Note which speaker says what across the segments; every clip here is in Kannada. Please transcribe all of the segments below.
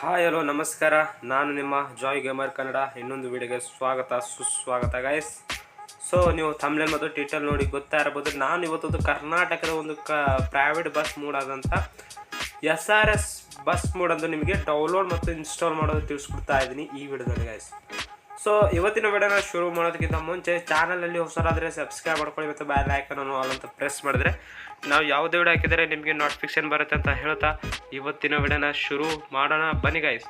Speaker 1: ಹಾಯ್ ಹಲೋ ನಮಸ್ಕಾರ. ನಾನು ನಿಮ್ಮ ಜಾಯ್ ಗೇಮರ್ ಕನ್ನಡ. ಇನ್ನೊಂದು ವಿಡಿಯೋಗೆ ಸ್ವಾಗತ, ಸುಸ್ವಾಗತ ಗೈಸ್ ಸೊ ನೀವು ತಮ್ಲೇನ್ ಮತ್ತು ಟೀಟಲ್ ನೋಡಿ ಗೊತ್ತಾ ಇರ್ಬೋದು. ನಾನು ಇವತ್ತೊಂದು ಕರ್ನಾಟಕದ ಒಂದು ಕ ಪ್ರೈವೇಟ್ ಬಸ್ ಮೂಡಾದಂಥ ಎಸ್ ಆರ್ ಎಸ್ ಬಸ್ ಅಂತ ನಿಮಗೆ ಡೌನ್ಲೋಡ್ ಮತ್ತು ಇನ್ಸ್ಟಾಲ್ ಮಾಡೋದು ತಿಳಿಸ್ಕೊಡ್ತಾ ಇದ್ದೀನಿ ಈ ವಿಡಿಯೋದಲ್ಲಿ ಗೈಸ್ ಸೊ ಇವತ್ತಿನ ವಿಡಿಯೋನ ಶುರು ಮಾಡೋದಕ್ಕಿಂತ ಮುಂಚೆ ಚಾನಲಲ್ಲಿ ಹೊಸರಾದರೆ ಸಬ್ಸ್ಕ್ರೈಬ್ ಮಾಡ್ಕೊಳ್ಳಿ ಮತ್ತು ಬ್ಯಾಲ್ ಐಕನನ್ನು ಆಲ್ ಅಂತ ಪ್ರೆಸ್ ಮಾಡಿದ್ರೆ ನಾವು ಯಾವುದೇ ವಿಡಿಯೋ ಹಾಕಿದರೆ ನಿಮಗೆ ನೋಟಿಫಿಕೇಶನ್ ಬರುತ್ತೆ ಅಂತ ಹೇಳ್ತಾ ಇವತ್ತಿನ ವಿಡಿಯೋನ ಶುರು ಮಾಡೋಣ. ಬನ್ನಿ ಗೈಸ್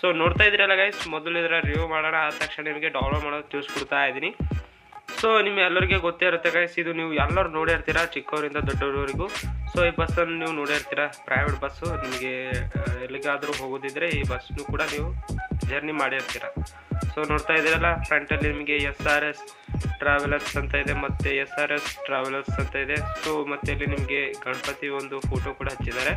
Speaker 1: ಸೊ ನೋಡ್ತಾ ಇದ್ದೀರಲ್ಲ ಗೈಸ್ ಮೊದಲು ಇದರ ರಿವ್ಯೂ ಮಾಡೋಣ ಆದ ತಕ್ಷಣ ನಿಮಗೆ ಡೌನ್ಲೋಡ್ ಮಾಡೋದು ತಿಳಿಸ್ಕೊಡ್ತಾ ಇದ್ದೀನಿ. ಸೊ ನಿಮ್ಮ ಎಲ್ಲರಿಗೆ ಗೊತ್ತೇ ಇರುತ್ತೆ ಗೈಸ್ ಇದು ನೀವು ಎಲ್ಲರೂ ನೋಡಿರ್ತೀರಾ ಚಿಕ್ಕವರಿಂದ ದೊಡ್ಡವರವರೆಗೂ ಸೊ ಈ ಬಸ್ಸನ್ನು ನೀವು ನೋಡಿರ್ತೀರಾ ಪ್ರೈವೇಟ್ ಬಸ್ಸು ನಿಮಗೆ, ಎಲ್ಲಿಗಾದರೂ ಹೋಗೋದಿದ್ರೆ ಈ ಬಸ್ನು ಕೂಡ ನೀವು ಜರ್ನಿ ಮಾಡಿರ್ತೀರ. ಸೊ ನೋಡ್ತಾ ಇದ್ದೀರಲ್ಲ ಫ್ರಂಟಲ್ಲಿ ನಿಮಗೆ ಎಸ್ ಆರ್ ಎಸ್ ಟ್ರಾವೆಲರ್ಸ್ ಅಂತ ಇದೆ ಮತ್ತು ಎಸ್ ಆರ್ ಎಸ್ ಟ್ರಾವೆಲರ್ಸ್ ಅಂತ ಇದೆ. ಸೊ ಮತ್ತೆ ಇಲ್ಲಿ ನಿಮಗೆ ಗಣಪತಿ ಒಂದು ಫೋಟೋ ಕೂಡ ಹಚ್ಚಿದ್ದಾರೆ.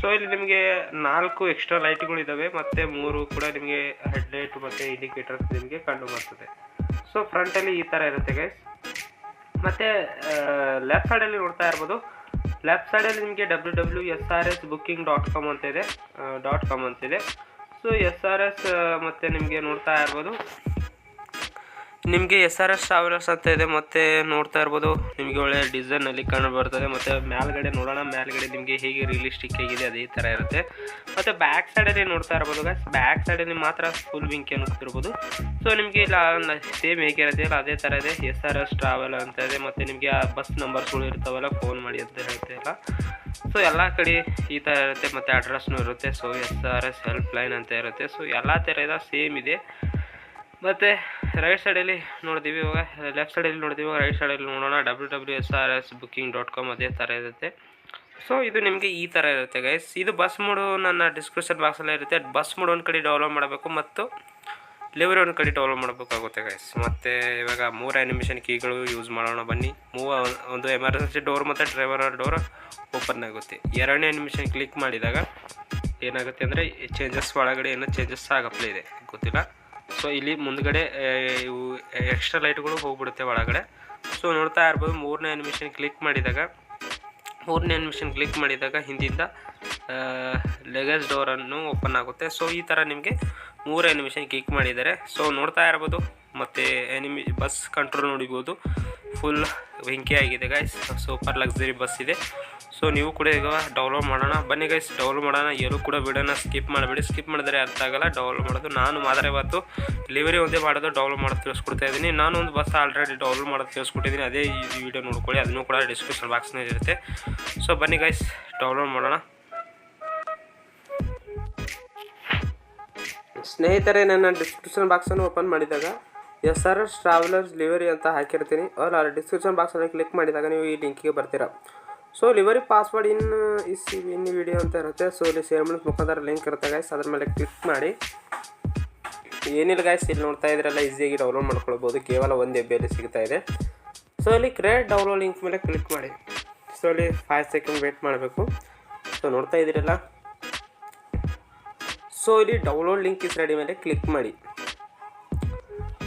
Speaker 1: ಸೊ ಇಲ್ಲಿ ನಿಮಗೆ ನಾಲ್ಕು ಎಕ್ಸ್ಟ್ರಾ ಲೈಟ್ಗಳು ಇದ್ದಾವೆ ಮತ್ತು ಮೂರು ಕೂಡ ನಿಮಗೆ ಹೆಡ್ಲೈಟ್ ಮತ್ತು ಇಂಡಿಕೇಟರ್ಸ್ ನಿಮಗೆ ಕಂಡು ಬರ್ತದೆ. ಸೊ ಫ್ರಂಟಲ್ಲಿ ಈ ಥರ ಇರುತ್ತೆ ಗೈಸ್ ಮತ್ತು ಲೆಫ್ಟ್ ಸೈಡಲ್ಲಿ ನೋಡ್ತಾ ಇರ್ಬೋದು. ಲೆಫ್ಟ್ ಸೈಡಲ್ಲಿ ನಿಮಗೆ W W S R S booking dot com ಅಂತ ಇದೆ. ಡಾಟ್ ಕಾಮ್ ಅಂತಿದೆ ಸೊ ಎಸ್ ಆರ್ ಎಸ್ ಮತ್ತು ನಿಮಗೆ ನೋಡ್ತಾ ಇರ್ಬೋದು. ನಿಮಗೆ ಎಸ್ ಆರ್ ಎಸ್ ಟ್ರಾವೆಲರ್ಸ್ ಅಂತ ಇದೆ, ಮತ್ತು ನೋಡ್ತಾ ಇರ್ಬೋದು. ನಿಮಗೆ ಒಳ್ಳೆ ಡಿಸೈನಲ್ಲಿ ಕಂಡು ಬರ್ತದೆ, ಮತ್ತು ಮೇಲ್ಗಡೆ ನೋಡೋಣ, ಮೇಲ್ಗಡೆ ನಿಮಗೆ ಹೇಗೆ ರಿಯಲಿಸ್ಟಿಕ್ ಆಗಿದೆ ಅದೇ ಥರ ಇರುತ್ತೆ. ಮತ್ತು ಬ್ಯಾಕ್ ಸೈಡಲ್ಲಿ ನೋಡ್ತಾ ಇರ್ಬೋದು ಗಾಯ್ಸ್ ಬ್ಯಾಕ್ ಸೈಡಲ್ಲಿ ಮಾತ್ರ ಫುಲ್ ವಿಂಕ್ ಅನ್ನಿಸ್ತಿರ್ಬೋದು ಸೊ ನಿಮಗೆ ಇಲ್ಲ ಸೇಮ್ ಹೇಗಿರುತ್ತೆ ಅಲ್ಲ, ಅದೇ ಥರ ಇದೆ. ಎಸ್ ಆರ್ ಎಸ್ ಟ್ರಾವೆಲ್ ಅಂತ ಇದೆ, ಮತ್ತು ನಿಮಗೆ ಆ ಬಸ್ ನಂಬರ್ಸ್ಗಳು ಇರ್ತಾವಲ್ಲ ಫೋನ್ ಮಾಡಿ ಅಂತ ಹೇಳ್ತಿಲ್ಲ ಸೊ ಎಲ್ಲ ಕಡೆ ಈ ಥರ ಇರುತ್ತೆ ಮತ್ತು ಅಡ್ರೆಸ್ನು ಇರುತ್ತೆ. So S R S helpline ಅಂತ ಇರುತ್ತೆ. ಸೊ ಎಲ್ಲ ಥರ ಇದೆ ಸೇಮ್ ಇದೆ. ಮತ್ತು ರೈಟ್ ಸೈಡಲ್ಲಿ ನೋಡ್ತೀವಿ ಇವಾಗ ಲೆಫ್ಟ್ ಸೈಡಲ್ಲಿ ನೋಡ್ತೀವಿ ಇವಾಗ ರೈಟ್ ಸೈಡಲ್ಲಿ ನೋಡೋಣ. W W S R S booking dot com ಅದೇ ಥರ ಇರುತ್ತೆ. ಸೊ ಇದು ನಿಮಗೆ ಈ ಥರ ಇರುತ್ತೆ ಗೈಸ್ ಇದು ಬಸ್ ಮೂಡು ನನ್ನ ಡಿಸ್ಕ್ರಿಪ್ಷನ್ ಬಾಕ್ಸಲ್ಲೇ ಇರುತ್ತೆ. ಬಸ್ ಮೂಡು ಒಂದು ಕಡೆ ಡೌನ್ಲೋಡ್ ಮಾಡಬೇಕು. ಮತ್ತು ಲಿವರಿ ಒಂದು ಕಡೆ ಡೌನ್ಲೋಡ್ ಮಾಡಬೇಕಾಗುತ್ತೆ ಗೈಸ್ ಮತ್ತು ಇವಾಗ ಮೂರು ಆ್ಯನಿಮೇಷನ್ ಕೀಗಳು ಯೂಸ್ ಮಾಡೋಣ ಬನ್ನಿ. ಮೂವ ಒಂದು ಎಮರ್ಜೆನ್ಸಿ ಡೋರ್ ಮತ್ತು ಡ್ರೈವರ್ ಡೋರ್ ಓಪನ್ ಆಗುತ್ತೆ. ಎರಡನೇ ಆ್ಯನಿಮೇಷನ್ ಕ್ಲಿಕ್ ಮಾಡಿದಾಗ ಏನಾಗುತ್ತೆ ಅಂದರೆ ಚೇಂಜಸ್ ಒಳಗಡೆ ಏನೋ ಚೇಂಜಸ್ ಆಗಪ್ಲೇ ಇದೆ. ಗೊತ್ತಿಲ್ಲ? ಸೊ ಇಲ್ಲಿ ಮುಂದಗಡೆ ಇವು ಎಕ್ಸ್ಟ್ರಾ ಲೈಟ್ಗಳು ಹೋಗ್ಬಿಡುತ್ತೆ ಒಳಗಡೆ. ಸೊ ನೋಡ್ತಾ ಇರ್ಬೋದು, ಮೂರನೇ ಆ್ಯನಿಮೇಷನ್ ಕ್ಲಿಕ್ ಮಾಡಿದಾಗ, ಮೂರನೇ ಆ್ಯನಿಮೇಷನ್ ಕ್ಲಿಕ್ ಮಾಡಿದಾಗ ಹಿಂದಿಂದ ಲೆಗೇಜ್ ಡೋರನ್ನು ಓಪನ್ ಆಗುತ್ತೆ. ಸೊ ಈ ಥರ ನಿಮಗೆ ಮೂರು ಆ್ಯನಿಮೇಷನ್ ಕ್ಲಿಕ್ ಮಾಡಿದ್ದಾರೆ. ಸೊ ನೋಡ್ತಾ ಇರ್ಬೋದು. ಮತ್ತು ಎನಿಮಿ ಬಸ್ ಕಂಟ್ರೋಲ್ ನೋಡಿಬೋದು. ಫುಲ್ ಬೆಂಕಿ ಆಗಿದೆ ಗೈಸ್ ಸೂಪರ್ ಲಕ್ಸುರಿ ಬಸ್ ಇದೆ. ಸೊ ನೀವು ಕೂಡ ಈಗ ಡೌನ್ಲೋಡ್ ಮಾಡೋಣ. ಬನ್ನಿ ಗೈಸ್ ಡೌನ್ಲೋಡ್ ಮಾಡೋಣ. ಎಲ್ಲೂ ಕೂಡ ವಿಡಿಯೋನ ಸ್ಕಿಪ್ ಮಾಡಬೇಡಿ. ಸ್ಕಿಪ್ ಮಾಡಿದ್ರೆ ಅರ್ಥ ಆಗಲ್ಲ. ಡೌನ್ಲೋಡ್ ಮಾಡೋದು. ನಾನು ಮಾತ್ರ ಇವತ್ತು ಡೆಲಿವರಿ ಒಂದೇ ಮಾಡೋದು ಡೌನ್ಲೋಡ್ ಮಾಡೋದು ತಿಳಿಸ್ಕೊಡ್ತಾ ಇದ್ದೀನಿ. ನಾನು ಒಂದು ಬಸ್ ಆಲ್ರೆಡಿ ಡೌನ್ಲೋಡ್ ಮಾಡೋದು ತಿಳಿಸ್ಕೊಟ್ಟಿದ್ದೀನಿ. ಅದೇ ಈ ವಿಡಿಯೋ ನೋಡ್ಕೊಳ್ಳಿ. ಅದನ್ನು ಕೂಡ ಡಿಸ್ಕ್ರಿಪ್ಷನ್ ಬಾಕ್ಸ್ನಲ್ಲಿ ಇರುತ್ತೆ. ಸೊ ಬನ್ನಿ ಗೈಸ್ ಡೌನ್ಲೋಡ್ ಮಾಡೋಣ. ಸ್ನೇಹಿತರೆ, ನನ್ನ ಡಿಸ್ಕ್ರಿಪ್ಷನ್ ಬಾಕ್ಸನ್ನು ಓಪನ್ ಮಾಡಿದಾಗ S R S travellers livery ಅಂತ ಹಾಕಿರ್ತೀನಿ. ಅಲ್ಲ ಡಿಸ್ಕ್ರಿಪ್ಷನ್ ಬಾಕ್ಸಲ್ಲಿ ಕ್ಲಿಕ್ ಮಾಡಿದಾಗ ನೀವು ಈ ಲಿಂಕಿಗೆ ಬರ್ತೀರ. So livery password in is in video ಅಂತ ಇರುತ್ತೆ. ಸೊ ಇಲ್ಲಿ ಮಾಡಿದ ಮುಖಾಂತರ ಲಿಂಕ್ ಇರುತ್ತೆ ಗಾಯ್ಸ್ ಅದ್ರ ಮೇಲೆ ಕ್ಲಿಕ್ ಮಾಡಿ. ಏನಿಲ್ಲ ಗಾಯ್ಸ್ ಇಲ್ಲಿ ನೋಡ್ತಾ ಇದ್ರೆಲ್ಲ ಈಸಿಯಾಗಿ ಡೌನ್ಲೋಡ್ ಮಾಡ್ಕೊಳ್ಬೋದು. ಕೇವಲ ಒಂದು ಬೇರೆ ಸಿಗ್ತಾ ಇದೆ. ಸೊ ಇಲ್ಲಿ ಕ್ರಿಯೇಟ್ ಡೌನ್ಲೋಡ್ ಲಿಂಕ್ ಮೇಲೆ ಕ್ಲಿಕ್ ಮಾಡಿ. ಸೊ ಇಲ್ಲಿ ಫೈವ್ ಸೆಕೆಂಡ್ ವೇಟ್ ಮಾಡಬೇಕು. ಸೊ ನೋಡ್ತಾ ಇದ್ದೀರಲ್ಲ ಸೊ ಇಲ್ಲಿ ಡೌನ್ಲೋಡ್ ಲಿಂಕ್ ಇಸ್ ರೆಡಿ ಮೇಲೆ ಕ್ಲಿಕ್ ಮಾಡಿ.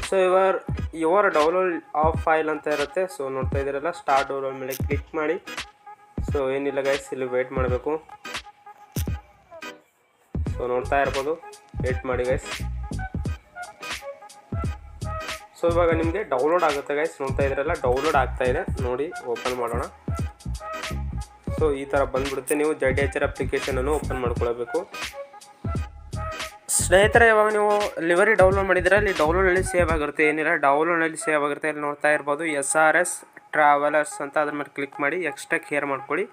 Speaker 1: So ಇವರ್ your download of file ಅಂತ ಇರುತ್ತೆ. ಸೊ ನೋಡ್ತಾ ಇದ್ದೀರಲ್ಲ ಸ್ಟಾರ್ಟ್ ಡೌನ್ಲೋಡ್ ಮೇಲೆ ಕ್ಲಿಕ್ ಮಾಡಿ. ಸೊ ಏನಿಲ್ಲ ಗೈಸ್ ಇಲ್ಲಿ ವೇಟ್ ಮಾಡಬೇಕು. ಸೊ ನೋಡ್ತಾ ಇರ್ಬೋದು. ವೇಟ್ ಮಾಡಿ ಗೈಸ್ ಸೊ ಇವಾಗ ನಿಮಗೆ ಡೌನ್ಲೋಡ್ ಆಗುತ್ತೆ ಗೈಸ್ ನೋಡ್ತಾ ಇದ್ರಲ್ಲ ಡೌನ್ಲೋಡ್ ಆಗ್ತಾ ಇದೆ. ನೋಡಿ ಓಪನ್ ಮಾಡೋಣ. ಸೊ ಈ ಥರ ಬಂದ್ಬಿಡುತ್ತೆ. ನೀವು ಜಡ್ ಎಚ್ ಆರ್ ಅಪ್ಲಿಕೇಶನನ್ನು ಓಪನ್ ಮಾಡ್ಕೊಳ್ಬೇಕು. ಸ್ನೇಹಿತರೆ, ಇವಾಗ ನೀವು ಲಿವರಿ ಡೌನ್ಲೋಡ್ ಮಾಡಿದರೆ ಅಲ್ಲಿ ಡೌನ್ಲೋಡಲ್ಲಿ ಸೇವ್ ಆಗಿರುತ್ತೆ. ಏನಿಲ್ಲ ಡೌನ್ಲೋಡಲ್ಲಿ ಸೇವ್ ಆಗಿರುತ್ತೆ. ಇಲ್ಲಿ ನೋಡ್ತಾ ಇರ್ಬೋದು ಎಸ್ ಆರ್ ಎಸ್ ಟ್ರಾವೆಲರ್ಸ್ ಅಂತ ಅದ್ರ ಮೇಲೆ ಕ್ಲಿಕ್ ಮಾಡಿ ಎಕ್ಸ್ಟ್ರಾ ಕೇರ್ ಮಾಡ್ಕೊಳ್ಳಿ.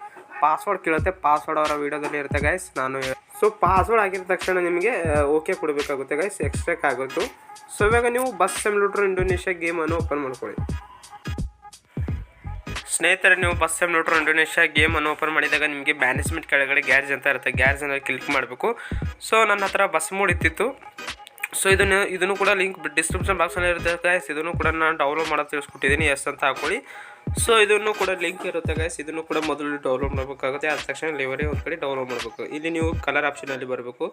Speaker 1: ಪಾಸ್ವರ್ಡ್ ಕೇಳುತ್ತೆ. ಪಾಸ್ವರ್ಡ್ ಅವರ ವೀಡಿಯೋದಲ್ಲಿ ಇರುತ್ತೆ ಗೈಸ್ ನಾನು ಸೊ ಪಾಸ್ವರ್ಡ್ ಆಗಿದ ತಕ್ಷಣ ನಿಮಗೆ ಓಕೆ ಕೊಡಬೇಕಾಗುತ್ತೆ ಗೈಸ್ ಎಕ್ಸ್ಟ್ರಾಕ್ ಆಗುತ್ತೆ ಸೊ ಇವಾಗ ನೀವು ಬಸ್ ಸೆಮ್ಲೂಟ್ರ್ ಇಂಡೋನೇಷ್ಯಾ ಗೇಮನ್ನು ಓಪನ್ ಮಾಡ್ಕೊಳ್ಳಿ. ಸ್ನೇಹಿತರೆ, ನೀವು ಬಸ್ ನೋಡ್ರಿ ಇಂಡೋನೇಷ್ಯಾ ಗೇಮನ್ನು ಓಪನ್ ಮಾಡಿದಾಗ ನಿಮಗೆ ಮ್ಯಾನೇಜ್ಮೆಂಟ್ ಕೆಳಗಡೆ ಗ್ಯಾರೇಜ್ ಅಂತ ಇರುತ್ತೆ. ಗ್ಯಾರೇಜ್ ಅಂದರೆ ಕ್ಲಿಕ್ ಮಾಡಬೇಕು. ಸೊ ನನ್ನ ಹತ್ರ ಬಸ್ ಮೂಡ್ ಇತ್ತಿತ್ತು ಸೊ ಇದನ್ನು ಇದನ್ನು ಕೂಡ ಲಿಂಕ್ ಡಿಸ್ಕ್ರಿಪ್ಷನ್ ಬಾಕ್ಸಲ್ಲಿ ಇರುತ್ತೆ ಗೈಸ್ ಇದನ್ನು ಕೂಡ ನಾನು ಡೌನ್ಲೋಡ್ ಮಾಡೋದು ತಿಳಿಸ್ಕೊಟ್ಟಿದ್ದೀನಿ. ಎಸ್ ಅಂತ ಹಾಕೊಳ್ಳಿ. ಸೊ ಇದನ್ನು ಕೂಡ ಲಿಂಕ್ ಇರುತ್ತೆ ಗೈಸ್ ಇದನ್ನು ಕೂಡ ಮೊದಲು ಡೌನ್ಲೋಡ್ ಮಾಡಬೇಕಾಗುತ್ತೆ. ಆದ ತಕ್ಷಣ ಲಿವರಿ ಒಂದು ಕಡೆ ಡೌನ್ಲೋಡ್ ಮಾಡಬೇಕು. ಇಲ್ಲಿ ನೀವು ಕಲರ್ ಆಪ್ಷನಲ್ಲಿ ಬರಬೇಕು.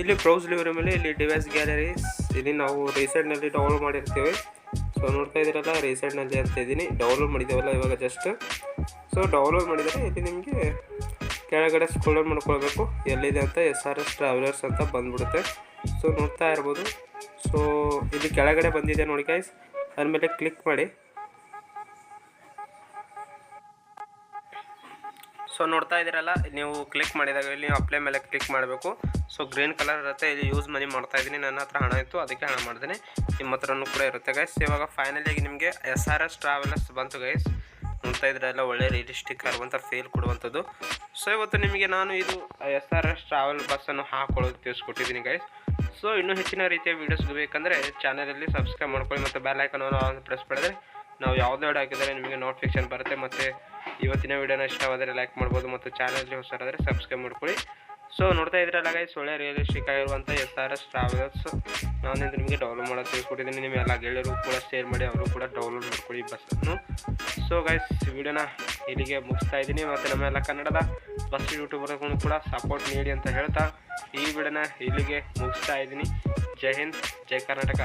Speaker 1: ಇಲ್ಲಿ ಬ್ರೌಸ್ ಲಿವರಿ ಮೇಲೆ ಇಲ್ಲಿ ಡಿವೈಸ್ ಗ್ಯಾಲರೀಸ್ ಇಲ್ಲಿ ನಾವು ರೀಸೆಂಟ್ನಲ್ಲಿ ಡೌನ್ಲೋಡ್ ಮಾಡಿರ್ತೀವಿ. ಸೊ ನೋಡ್ತಾ ಇದ್ದೀರಲ್ಲ ರೀಸೆಂಟ್ನಲ್ಲಿ ಅಂತ ಇದ್ದೀನಿ. ಡೌನ್ಲೋಡ್ ಮಾಡಿದ್ದೇವಲ್ಲ ಇವಾಗ ಜಸ್ಟ್ ಸೊ ಡೌನ್ಲೋಡ್ ಮಾಡಿದರೆ ಇಲ್ಲಿ ನಿಮಗೆ ಕೆಳಗಡೆ ಸ್ಕ್ರೋಲ್ ಮಾಡ್ಕೊಳ್ಬೇಕು. ಎಲ್ಲಿದೆ ಅಂತ ಎಸ್ ಆರ್ ಎಸ್ ಟ್ರಾವೆಲರ್ಸ್ ಅಂತ ಬಂದ್ಬಿಡುತ್ತೆ. ಸೊ ನೋಡ್ತಾ ಇರ್ಬೋದು. ಸೊ ಇಲ್ಲಿ ಕೆಳಗಡೆ ಬಂದಿದೆ ನೋಡಿ ಗೈಸ್ ಅದ್ರ ಮೇಲೆ ಕ್ಲಿಕ್ ಮಾಡಿ. ಸೊ ನೋಡ್ತಾ ಇದ್ದೀರಲ್ಲ, ನೀವು ಕ್ಲಿಕ್ ಮಾಡಿದಾಗ ಇಲ್ಲಿ ನೀವು ಅಪ್ಲೈ ಮೇಲೆ ಕ್ಲಿಕ್ ಮಾಡಬೇಕು. ಸೊ ಗ್ರೀನ್ ಕಲರ್ ಇರುತ್ತೆ, ಇಲ್ಲಿ ಯೂಸ್ ಮನಿ ಮಾಡ್ತಾ ಇದ್ದೀನಿ. ನನ್ನ ಹತ್ರ ಹಣ ಇತ್ತು, ಅದಕ್ಕೆ ಹಣ ಮಾಡ್ತೀನಿ. ನಿಮ್ಮ ಹತ್ರನೂ ಕೂಡ ಇರುತ್ತೆ ಗೈಸ್ ಇವಾಗ ಫೈನಲಿ ನಿಮಗೆ ಎಸ್ ಆರ್ ಎಸ್ ಟ್ರಾವೆಲರ್ಸ್ ಬಂತು ಗೈಸ್ ನೋಡ್ತಾ ಇದ್ರೆಲ್ಲ ಒಳ್ಳೆ ರಿಯಲಿಸ್ಟಿಕ್ ಆಗುವಂಥ ಫೀಲ್ ಕೊಡುವಂಥದ್ದು. ಸೊ ಇವತ್ತು ನಿಮಗೆ ನಾನು ಇದು ಎಸ್ ಆರ್ ಎಸ್ ಟ್ರಾವೆಲ್ ಬಸ್ಸನ್ನು ಹಾಕೊಳ್ಳೋದು ತಿಳಿಸ್ಕೊಟ್ಟಿದ್ದೀನಿ ಗೈಸ್ ಸೊ ಇನ್ನೂ ಹೆಚ್ಚಿನ ರೀತಿಯ ವೀಡಿಯೋಸ್ ಬೇಕಂದರೆ ಚಾನಲಲ್ಲಿ ಸಬ್ಸ್ಕ್ರೈಬ್ ಮಾಡ್ಕೊಳ್ಳಿ ಮತ್ತು ಬೆಲ್ ಪ್ರೆಸ್ ಮಾಡಿದ್ರೆ ನಾವು ಯಾವುದೇ ಹಾಕಿದರೆ ನಿಮಗೆ ನೋಟಿಫಿಕೇಶನ್ ಬರುತ್ತೆ. ಮತ್ತು ಇವತ್ತಿನ ವಿಡಿಯೋನ ಇಷ್ಟವಾದರೆ ಲೈಕ್ ಮಾಡ್ಬೋದು ಮತ್ತು ಚಾನಲ್ಗೆ ಹೊಸರಾದರೆ ಸಬ್ಸ್ಕ್ರೈಬ್ ಮಾಡ್ಕೊಳ್ಳಿ. ಸೊ ನೋಡ್ತಾ ಇದ್ರಲ್ಲ ಗೈಸ್ ಒಳ್ಳೆ ರಿಯಲಿಸ್ಟಿಕ್ ಆಗಿರುವಂಥ ಎಸ್ ಆರ್ ಎಸ್ ಟ್ರಾವೆಲ್ಸ್ ನಾನು ನಿಮಗೆ ಡೌನ್ಲೋಡ್ ಮಾಡೋದು ತಿಳ್ಕೊಟ್ಟಿದ್ದೀನಿ ನಿಮ್ಮ ಎಲ್ಲ ಗೆಳೆಯರು ಕೂಡ ಶೇರ್ ಮಾಡಿ, ಅವರು ಕೂಡ ಡೌನ್ಲೋಡ್ ಮಾಡ್ಕೊಳ್ಳಿ ಬಸ್ಸನ್ನು ಸೊ ಗೈಸ್ ವಿಡಿಯೋನ ಇಲ್ಲಿಗೆ ಮುಗಿಸ್ತಾ ಇದ್ದೀನಿ. ಮತ್ತು ನಮ್ಮೆಲ್ಲ ಕನ್ನಡದ ಬಸ್ ಯೂಟ್ಯೂಬರ್ಗೂ ಕೂಡ ಸಪೋರ್ಟ್ ನೀಡಿ ಅಂತ ಹೇಳ್ತಾ ಈ ವಿಡಿಯೋನ ಇಲ್ಲಿಗೆ ಮುಗಿಸ್ತಾ ಇದ್ದೀನಿ. ಜೈ ಹಿಂದ್, ಜೈ ಕರ್ನಾಟಕ.